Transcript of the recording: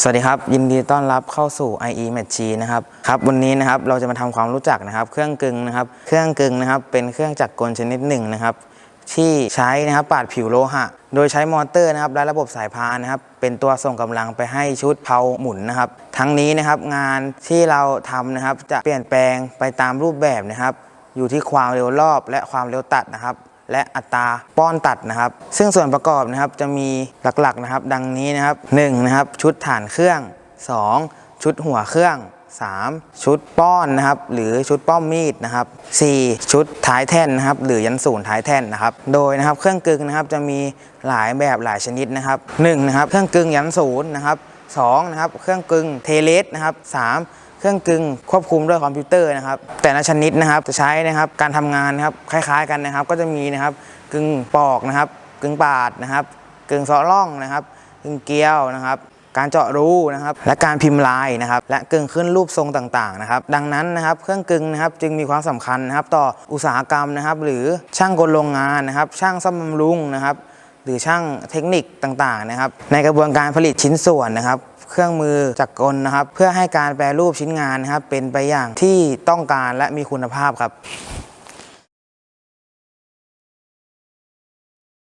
สวัสดีครับ ยินดีต้อนรับเข้าสู่ IE Machine นะครับครับวันนี้นะครับเราจะมาทำความรู้จักนะครับ เครื่องกึ่งนะครับ เครื่องกึ่งนะครับเป็นเครื่องจักรกลชนิดหนึ่งนะครับ ที่ใช้นะครับปาดผิวโลหะ โดยใช้มอเตอร์นะครับและระบบสายพานนะครับ เป็นตัวส่งกำลังไปให้ชุดเพลาหมุนนะครับ ทั้งนี้นะครับงานที่เราทำนะครับจะเปลี่ยนแปลงไปตามรูปแบบนะครับ อยู่ที่ความเร็วรอบและความเร็วตัดนะครับ และอัตราป้อนตัดนะครับ ซึ่งส่วนประกอบนะครับจะมีหลักๆนะครับ ดังนี้นะครับ1นะครับชุดฐานเครื่อง 2 ชุดหัวเครื่อง 3 ชุดป้อนนะครับหรือชุดป้อมมีดนะครับ 4 ชุดท้ายแท่นนะครับหรือยันศูนย์ท้ายแท่นนะครับ โดยนะครับเครื่องกึ่งนะครับจะมีหลายแบบหลายชนิดนะครับ 1 นะครับเครื่องกึ่งยันศูนย์นะครับ 2นะครับเครื่องกึ่งเทเลสนะครับ3เครื่องกึ่งควบคุมด้วยคอมพิวเตอร์นะครับแต่ละชนิดนะครับจะใช้นะครับการทำงานนะครับคล้ายๆกันนะครับ ก็จะมีนะครับกึ่งปอกนะครับกึ่งปาดนะครับกึ่งซาะร่องนะครับกึ่งเกลียวนะครับการเจาะรูนะครับและการพิมพ์ลายนะครับและกึ่งขึ้นรูปทรงต่างๆนะครับดังนั้นนะครับเครื่องกึ่งนะครับจึงมีความสำคัญนะครับต่ออุตสาหกรรมนะครับหรือช่างกลโรงงานนะครับช่างซ่อมบำรุงนะครับ หรือช่างเทคนิคต่างๆนะครับ ในกระบวนการผลิตชิ้นส่วนนะครับ เครื่องมือจักรกลนะครับ เพื่อให้การแปรรูปชิ้นงานนะครับ เป็นไปอย่างที่ต้องการและมีคุณภาพครับ